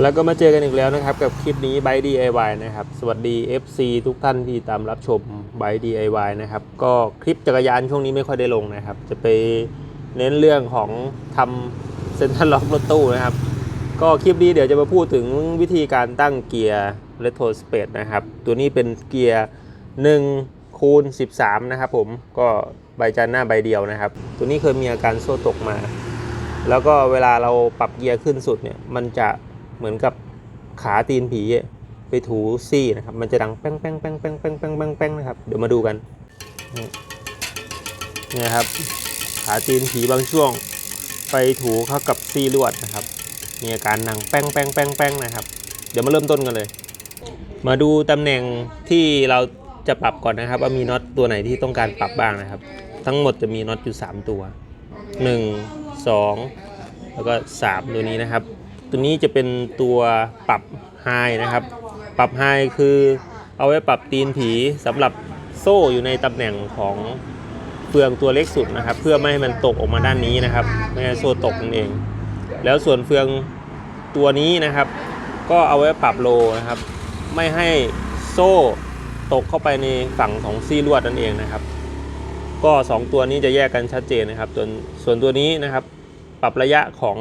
แล้วก็มาเจอกันอีกแล้วนะครับกับคลิปนี้ b y DIY นะครับ สวัสดี FC ทุกท่านที่ตามรับชม b y DIY นะครับ ก็คลิปจักรยานช่วงนี้ไม่ค่อยได้ลงนะครับ จะไปเน้นเรื่องของทำเซ็นทรัลล็อกรถตู้นะครับ ก็คลิปนี้เดี๋ยวจะมาพูดถึงวิธีการตั้งเกียร์ Retro Space นะครับ ตัวนี้เป็นเกียร์1คูณ13 นะครับผมก็ใบจานหน้าใบเดียวนะครับ ตัวนี้เคยมีอาการโซ่ตกมา แล้วก็เวลาเราปรับเกียร์ขึ้นสุดเนี่ยมันจะ เหมือนกับขาตีนผีไปถูซี่นะครับ มันจะดังแป้งแป้งแป้งแป้งแป้งแป้งแป้งแป้งนะครับ เดี๋ยวมาดูกันนี่เนี่ยครับ ขาตีนผีบางช่วง ไปถูเข้ากับซี่ลวดนะครับ มีอาการดังแป้งแป้งแป้งแป้งนะครับ เดี๋ยวมาเริ่มต้นกันเลย มาดูตำแหน่งที่เราจะปรับก่อนนะครับ ว่ามีน็อตตัวไหนที่ต้องการปรับบ้างนะครับ ทั้งหมดจะมีน็อตอยู่ 3 ตัว 1 2 แล้วก็ 3 ตัวนี้นะครับ ตัวนี้จะเป็นตัวปรับไฮนะครับ ปรับไฮคือเอาไว้ปรับตีนผีสำหรับโซ่อยู่ในตำแหน่งของเฟืองตัวเล็กสุดนะครับ เพื่อไม่ให้มันตกออกมาด้านนี้นะครับไม่ให้โซ่ตกนั่นเอง แล้วส่วนเฟืองตัวนี้นะครับ ก็เอาไว้ปรับโลนะครับ ไม่ให้โซ่ตกเข้าไปในฝั่งของซี่ลวดนั่นเองนะครับ ก็ 2 ตัวนี้จะแยกกันชัดเจนนะครับส่วนส่วนตัวนี้นะครับ ปรับระยะของ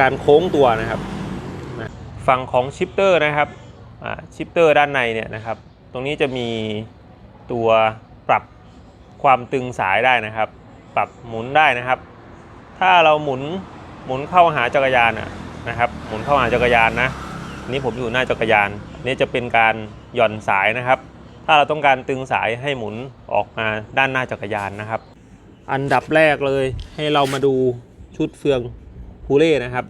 การโค้งตัวนะครับฝั่งของชิปเตอร์นะครับชิปเตอร์ด้านในเนี่ยนะครับ ตรงนี้จะมีตัวปรับความตึงสายได้นะครับ ปรับหมุนได้นะครับ ถ้าเราหมุนหมุนเข้าหาจักรยานอะนะครับ หมุนเข้าหาจักรยานนะนนี้ผมอยู่หน้าจักรยานนนี้จะเป็นการหย่อนสายนะครับ ถ้าเราต้องการตึงสายให้หมุนออกมาด้านหน้าจักรยานนะครับ อันดับแรกเลยให้เรามาดูชุดเฟือง พูเล่นะครับ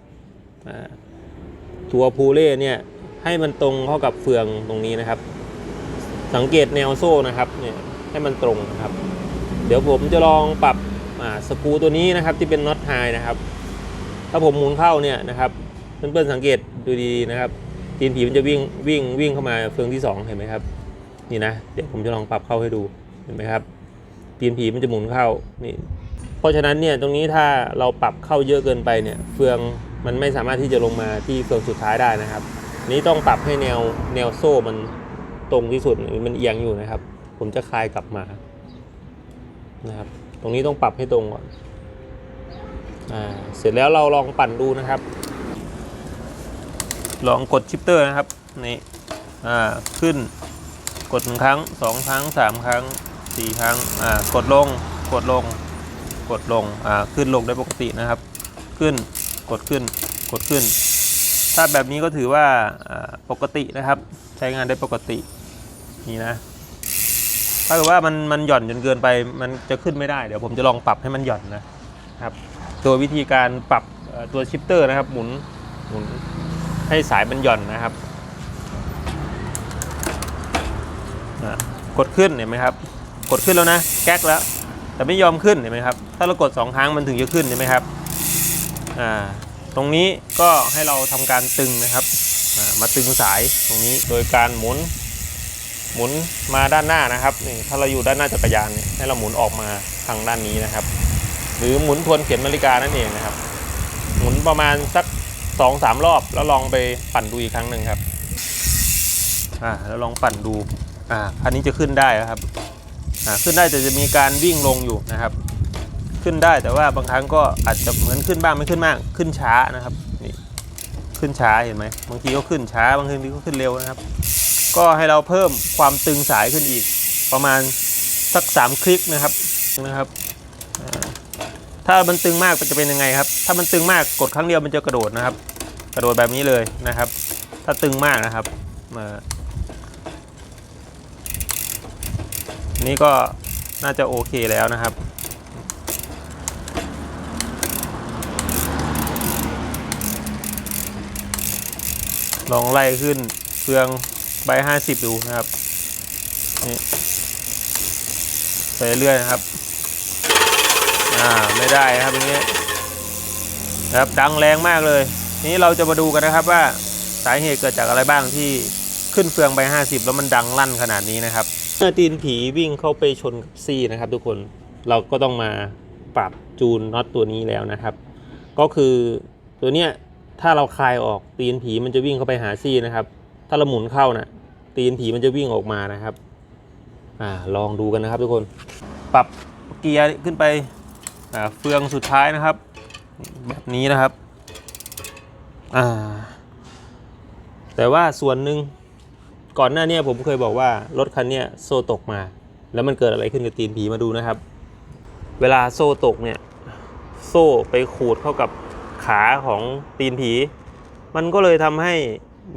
ตัวพูเล่เนี่ยให้มันตรงเข้ากับเฟืองตรงนี้นะครับ สังเกตแนวโซ่นะครับเนี่ยให้มันตรงนะครับ เดี๋ยวผมจะลองปรับสกูตัวนี้นะครับที่เป็นน็อตไฮนะครับ ถ้าผมหมุนเข้าเนี่ยนะครับเพื่อนๆสังเกตดูดีๆนะครับตีนผีมันจะวิ่งวิ่งวิ่งเข้ามาเฟืองที่สองเห็นไหมครับนี่นะเดี๋ยวผมจะลองปรับเข้าให้ดูเห็นไหมครับตีนผีมันจะหมุนเข้านี่ เพราะฉะนั้นเนี่ยตรงนี้ถ้าเราปรับเข้าเยอะเกินไปเนี่ยเฟืองมันไม่สามารถที่จะลงมาที่เฟืองสุดท้ายได้นะครับ นี้ต้องปรับให้แนวแนวโซ่มันตรงที่สุดมันเอียงอยู่นะครับ ผมจะคลายกลับมานะครับ ตรงนี้ต้องปรับให้ตรงก่อนอ่าเสร็จแล้วเราลองปั่นดูนะครับ ลองกดชิปเตอร์นะครับนี่อ่าขึ้นกดหนึ่งครั้งสองครั้งสามครั้งสี่ครั้งอ่ากดลงกดลง กดลงอ่าขึ้นลงได้ปกตินะครับ ขึ้นกดขึ้นกดขึ้น ถ้าแบบนี้ก็ถือว่าปกตินะครับ ใช้งานได้ปกตินี่นะถ้าเกิดว่ามันมันหย่อนจนเกินไปมันจะขึ้นไม่ได้เดี๋ยวผมจะลองปรับให้มันหย่อนนะครับตัววิธีการปรับตัวชิปเตอร์นะครับ หมุนหมุนให้สายมันหย่อนนะครับกดขึ้นเห็นไหมครับ กดขึ้นแล้วนะ แก๊กแล้ว แต่ไม่ยอมขึ้นเห็นไหมครับ ถ้าเรากดสองครั้งมันถึงจะขึ้นเห็นไหมครับอ่าตรงนี้ก็ให้เราทำการตึงนะครับมาตึงสายตรงนี้โดยการหมุนหมุนมาด้านหน้านะครับนี่ถ้าเราอยู่ด้านหน้าจักรยานเนี่ยให้เราหมุนออกมาทางด้านนี้นะครับ หรือหมุนทวนเข็มนาฬิกานั่นเองนะครับ หมุนประมาณสักสองสามรอบ แล้วลองไปปั่นดูอีกครั้งหนึ่งครับอ่าแล้วลองปั่นดูอ่าคันนี้จะขึ้นได้ครับ ขึ้นได้แต่จะมีการวิ่งลงอยู่นะครับ ขึ้นได้แต่ว่าบางครั้งก็อาจจะเหมือนขึ้นบ้างไม่ขึ้นมาก ขึ้นช้านะครับนี่ขึ้นช้าเห็นไหมบางทีก็ขึ้นช้าบางทีก็ขึ้นเร็วนะครับ ก็ให้เราเพิ่มความตึงสายขึ้นอีก ประมาณสักสามคลิกนะครับนะครับถ้ามันตึงมากมันจะเป็นยังไงครับ ถ้ามันตึงมากกดครั้งเดียวมันจะกระโดดนะครับ กระโดดแบบนี้เลยนะครับ ถ้าตึงมากนะครับมา นี่ก็น่าจะโอเคแล้วนะครับ ลองไล่ขึ้นเฟืองใบห้าสิบดูนะครับ นี่ไปเรื่อยนะครับ อ่า ไม่ได้นะครับอย่างนี้นะครับดังแรงมากเลย นี้เราจะมาดูกันนะครับว่าสาเหตุเกิดจากอะไรบ้างที่ขึ้นเฟืองใบ50 แล้วมันดังลั่นขนาดนี้นะครับ ตีนผีวิ่งเข้าไปชนกับซี่นะครับ ทุกคนเราก็ต้องมาปรับจูนน็อตตัวนี้แล้วนะครับ ก็คือตัวเนี้ยถ้าเราคลายออกตีนผีมันจะวิ่งเข้าไปหาซี่นะครับ ถ้าเราหมุนเข้านะ่ะตีนผีมันจะวิ่งออกมานะครับอ่าลองดูกันนะครับ ทุกคนปรับเกียร์ขึ้นไปอ่าเฟืองสุดท้ายนะครับ แบบนี้นะครับอ่าแต่ว่าส่วนหนึ่ง ก่อนหน้าเนี้ผมเคยบอกว่ารถคันนี้โซ่ตกมา แล้วมันเกิดอะไรขึ้นกับตีนผีมาดูนะครับ เวลาโซ่ตกเนี่ย โซ่ไปขูดเข้ากับขาของตีนผี มันก็เลยทำให้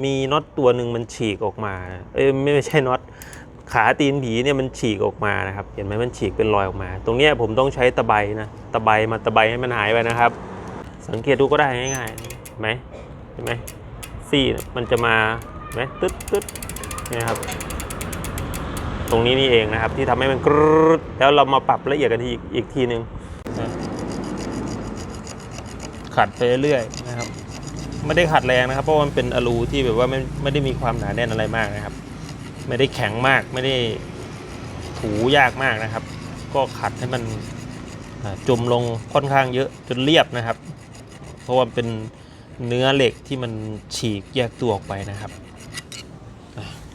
มีน็อตตัวหนึ่งมันฉีกออกมา เอ้ยไม่ใช่น็อตขาตีนผีเนี่ยมันฉีกออกมานะครับ เห็นไหมมันฉีกเป็นรอยออกมา ตรงนี้ผมต้องใช้ตะไบนะตะไบมาตะไบให้มันหายไปนะครับ สังเกตดูก็ได้ง่ายๆเห็นไหมเห็นไหมซี่มันจะมาไหมตึ๊ดตึ๊ด นี่ครับ ตรงนี้นี่เองนะครับ ที่ทำให้มันกรึดแล้วเรามาปรับละเอียดกันทีอีกอีกทีหนึ่งขัดไปเรื่อยๆนะครับ ไม่ได้ขัดแรงนะครับ เพราะมันเป็นอลูที่แบบว่าไม่ไม่ได้มีความหนาแน่นอะไรมากนะครับ ไม่ได้แข็งมากไม่ได้ถูยากมากนะครับ ก็ขัดให้มันอ่าจมลงค่อนข้างเยอะจนเรียบนะครับ เพราะว่าเป็นเนื้อเหล็กที่มันฉีกแยกตัวออกไปนะครับ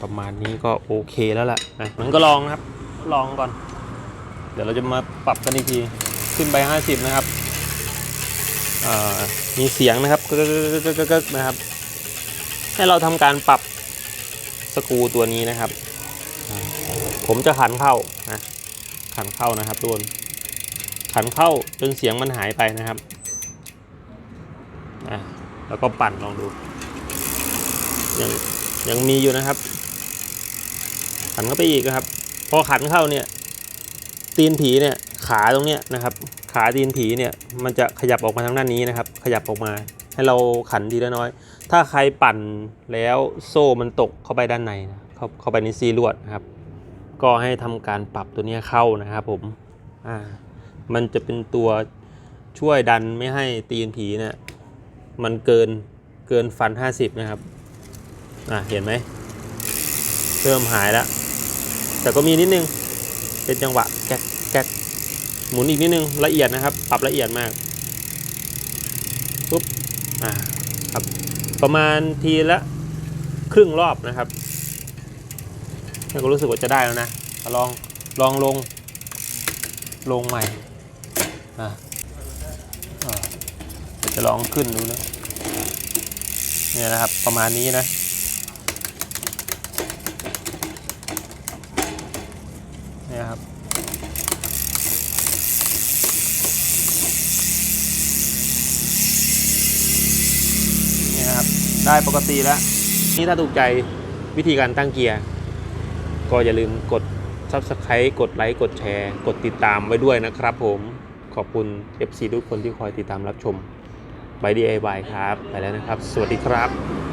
ประมาณนี้ก็โอเคแล้วล่ะนะมันก็ลองนะครับ ลองก่อน เดี๋ยวเราจะมาปรับกันอีกที ขึ้นไป 50 นะครับมีเสียงนะครับกึกกึกกึกกึกนะครับ ให้เราทำการปรับสกูตัวนี้นะครับ ผมจะขันเข้านะขันเข้านะครับทุกคนขันเข้าจนเสียงมันหายไปนะครับแล้วก็ปั่นลองดูยังยังมีอยู่นะครับ ขันเข้าไปอีกนะครับ พอขันเข้าเนี่ย ตีนผีเนี่ยขาตรงเนี้ยนะครับ ขาตีนผีเนี่ยมันจะขยับออกมาทางด้านนี้นะครับ ขยับออกมา ให้เราขันทีละน้อย ถ้าใครปั่นแล้วโซ่มันตกเข้าไปด้านในนะเข้าเข้าไปในซีลวดนะครับ ก็ให้ทำการปรับตัวนี้เข้านะครับผมอ่ามันจะเป็นตัวช่วยดันไม่ให้ตีนผีเนี่ยมันเกินเกินฟัน 50 นะครับ อ่าเห็นไหม เริ่มหายแล้ว แต่ก็มีนิดนึง เป็นจังหวะแก๊กแก๊กหมุนอีกนิดนึงละเอียดนะครับ ปรับละเอียดมากปุ๊บอ่าครับประมาณทีละครึ่งรอบนะครับแล้วก็รู้สึกว่าจะได้แล้วนะลองลองลงลงใหม่อ่าอ่าจะลองขึ้นดูนะเนี่ยนะครับประมาณนี้นะ เนี่ยครับนี่นะครับ ได้ปกติแล้ว นี่ถ้าถูกใจวิธีการตั้งเกียร์ ก็อย่าลืมกด Subscribe กดไลค์ กดแชร์ กดติดตามไว้ด้วยนะครับผมขอบคุณ FC ทุกคนที่คอยติดตามรับชมไป DIY ครับ ไปแล้วนะครับ สวัสดีครับ